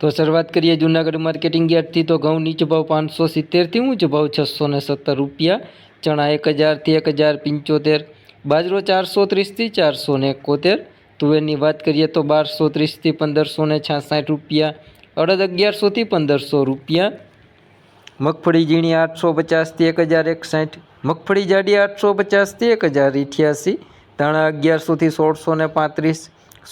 તો શરૂઆત કરીએ જૂનાગઢ માર્કેટિંગ યાર્ડથી. તો ઘઉં નીચો ભાવ પાંચસો સિત્તેરથી ઊંચો ભાવ છસો ને સત્તર રૂપિયા, ચણા એક હજારથી એક હજાર પંચોતેર, બાજરો ચારસો ત્રીસથી ચારસો ને એકોતેર. તુવેરની વાત કરીએ તો બારસો ત્રીસથી પંદરસો ને છાસઠ રૂપિયા, અડદ અગિયારસોથી પંદરસો રૂપિયા. મગફળી ઝીણી આઠસો પચાસથી એક હજાર એકસાઠ, મગફળી જાડી આઠસો પચાસથી એક હજાર અઠ્યાસી ધાણા અગિયારસોથી સોળસો ને પાંત્રીસ,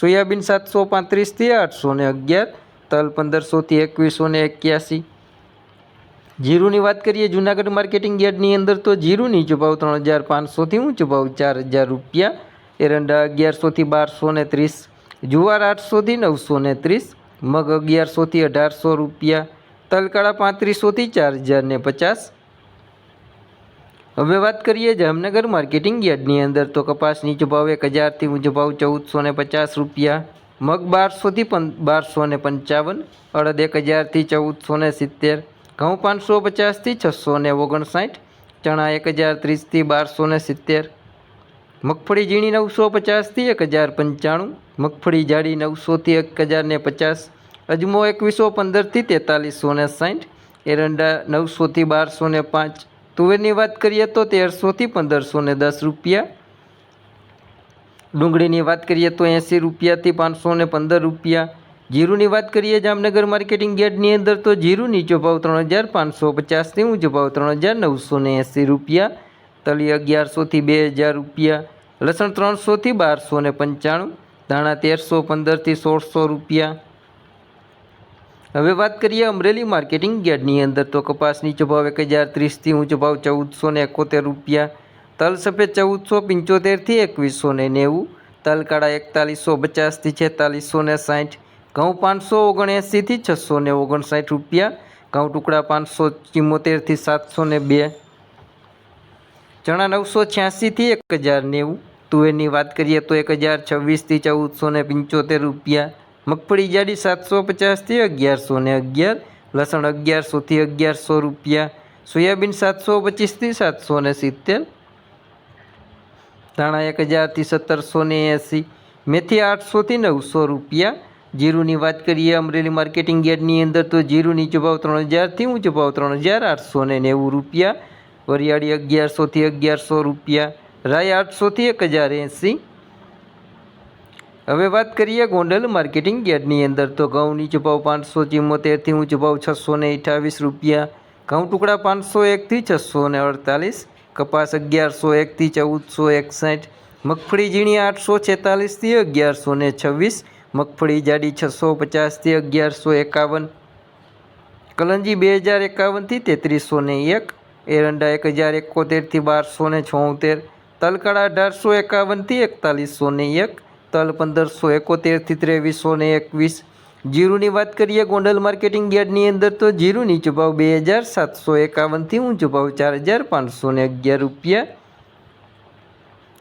સોયાબીન સાતસો પાંત્રીસથી આઠસો ને અગિયાર તલ પંદરસોથી એકવીસો ને એક્યાસી. જીરુની વાત કરીએ, જુનાગઢ માર્કેટિંગ યાર્ડની અંદર તો જીરુની નીચો ત્રણ હજાર પાંચસોથી ઊંચો ભાવ ચાર હજાર રૂપિયા. એરંડા અગિયારસોથી બારસો ને ત્રીસ. જુવાર આઠસોથી નવસો ને ત્રીસ. મગ અગિયારસોથી અઢારસો રૂપિયા. તલકાળા પાંત્રીસોથી ચાર હજાર ને પચાસ. હવે વાત કરીએ જામનગર માર્કેટિંગ યાર્ડની અંદર તો કપાસ નીચો ભાવ એક હજારથી ઊંચો ભાવ ચૌદસો ને પચાસ રૂપિયા. મગ બારસોથી પં, બારસો ને પંચાવન, અડદ એક હજારથી ચૌદસો ને સિત્તેર, ઘઉં પાંચસો પચાસથી છસો ને ઓગણસાઠ, ચણા એક હજાર ત્રીસથી બારસો ને સિત્તેર, મગફળી ઝીણી નવસો પચાસથી એક હજાર પંચાણું, મગફળી જાડી નવસોથી એક હજાર ને પચાસ, અજમો એકવીસો પંદરથી તેતાલીસો ને સાઠ, એરંડા નવસોથી બારસો ને પાંચ, તુવેરની વાત કરીએ તો તેરસોથી પંદરસો ને દસ રૂપિયા ડુંગળીની વાત કરીએ તો એંસી રૂપિયાથી પાંચસો ને પંદર રૂપિયા. જીરુની વાત કરીએ જામનગર માર્કેટિંગ યાર્ડની અંદર તો જીરું નીચો ભાવ ત્રણ હજાર પાંચસો પચાસથી ઊંચો ભાવ ત્રણ હજાર નવસો ને એંસી રૂપિયા. તલી અગિયારસોથી બે હજાર રૂપિયા. લસણ ત્રણસોથી બારસો ને પંચાણું. ધાણા તેરસો પંદરથી સોળસો રૂપિયા. હવે વાત કરીએ અમરેલી માર્કેટિંગ યાર્ડની અંદર તો કપાસ નીચો ભાવ એક હજાર ત્રીસથી ઊંચો ભાવ ચૌદસો ને એકોતેર રૂપિયા. તલ સફેદ ચૌદસો પંચોતેરથી એકવીસો ને નેવું તલકાળા એકતાલીસો પચાસથી છેતાલીસો ને સાઠ, ઘઉં પાંચસો ઓગણએંસીથી છસો ને ઓગણસાઠ રૂપિયા, ઘઉં ટુકડા પાંચસો ચિમ્મોતેરથી સાતસો ને બે, ચણા નવસો છ્યાસીથી એક હજાર નેવું, તુવેરની વાત કરીએ તો એક હજાર છવ્વીસથી ચૌદસો ને પંચોતેર રૂપિયા, મગફળી જાડી સાતસો પચાસથી અગિયારસો ને અગિયાર, લસણ અગિયારસોથી અગિયારસો રૂપિયા, સોયાબીન સાતસો પચીસથી સાતસો ને સિત્તેર ધાણા એક હજારથી સત્તરસો ને એંસી, મેથી આઠસોથી નવસો રૂપિયા. જીરુની વાત કરીએ, અમરેલી માર્કેટિંગ યાર્ડની અંદર તો જીરું નીચો ત્રણ હજારથી ઊંચો ભાવ ત્રણ હજાર આઠસો ને નેવું રૂપિયા. વરિયાળી અગિયારસોથી અગિયારસો રૂપિયા. રાય આઠસોથી એક હજાર એંસી. હવે વાત કરીએ ગોંડલ માર્કેટિંગ યાર્ડની અંદર તો ઘઉં નીચો પાંચસો ચિમ્મોતેરથી ઊંચો ભાવ છસો ને અઠાવીસ રૂપિયા. ઘઉં ટુકડા પાંચસો એકથી છસો ને અડતાલીસ. કપાસ અગિયારસો, એકથી ચૌદસો, એકસઠ, મગફળી ઝીણી આઠસો, છેતાલીસથી અગિયારસો ને છવ્વીસ, મગફળી જાડી છસો પચાસથી અગિયારસો એકાવન, કલંજી બે હજાર એકાવનથી તેત્રીસો ને એક, એરંડા એક હજાર એકોતેરથી બારસો ને છોતેર તલકાળા અઢારસો એકાવનથી એકતાલીસો ને એક, તલ પંદરસો એકોતેરથી ત્રેવીસો ને એકવીસ જીરુની વાત કરીએ, ગોંડલ માર્કેટિંગ યાર્ડની અંદર તો જીરુની નીચો બે હજાર સાતસો એકાવનથી ઊંચો ભાવ ચાર હજાર પાંચસો ને અગિયાર રૂપિયા.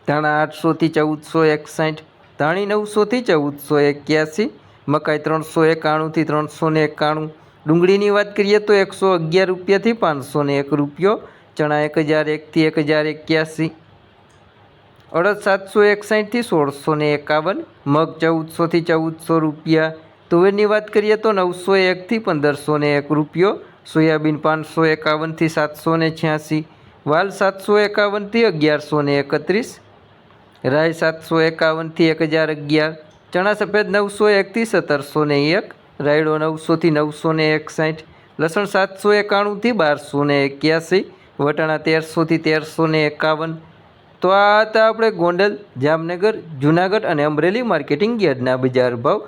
ધાણા આઠસોથી ચૌદસો એકસાઠ, ધાણી નવસોથી ચૌદસો એક્યાસી, મકાઈ ત્રણસો એકાણુંથી ત્રણસો ને એકાણું. ડુંગળીની વાત કરીએ તો એકસો અગિયાર રૂપિયાથી પાંચસો ને એક રૂપિયો, ચણા એક હજાર એકથી એક હજાર એક્યાસી. અડદ સાતસો એકસાઠથી સોળસો ને એકાવન, મગ ચૌદસોથી ચૌદસો રૂપિયા. તુવેરની વાત કરીએ તો નવસો એકથી પંદરસો ને એક રૂપિયો, સોયાબીન પાંચસો એકાવનથી સાતસો ને છ્યાસી, વાલ સાતસો એકાવનથી અગિયારસો ને એકત્રીસ રાય સાતસો એકાવનથી એક હજાર અગિયાર, ચણા સફેદ નવસો એકથી સત્તરસો ને એક, રાયડો નવસોથી નવસો ને એકસાઠ, લસણ સાતસો એકાણુંથી બારસો ને એક્યાસી, વટાણા તેરસોથી તેરસો ને એકાવન. તો આ હતા આપણે ગોંડલ, જામનગર, જુનાગઢ અને અમરેલી માર્કેટિંગ યાર્ડના બજાર ભાવ.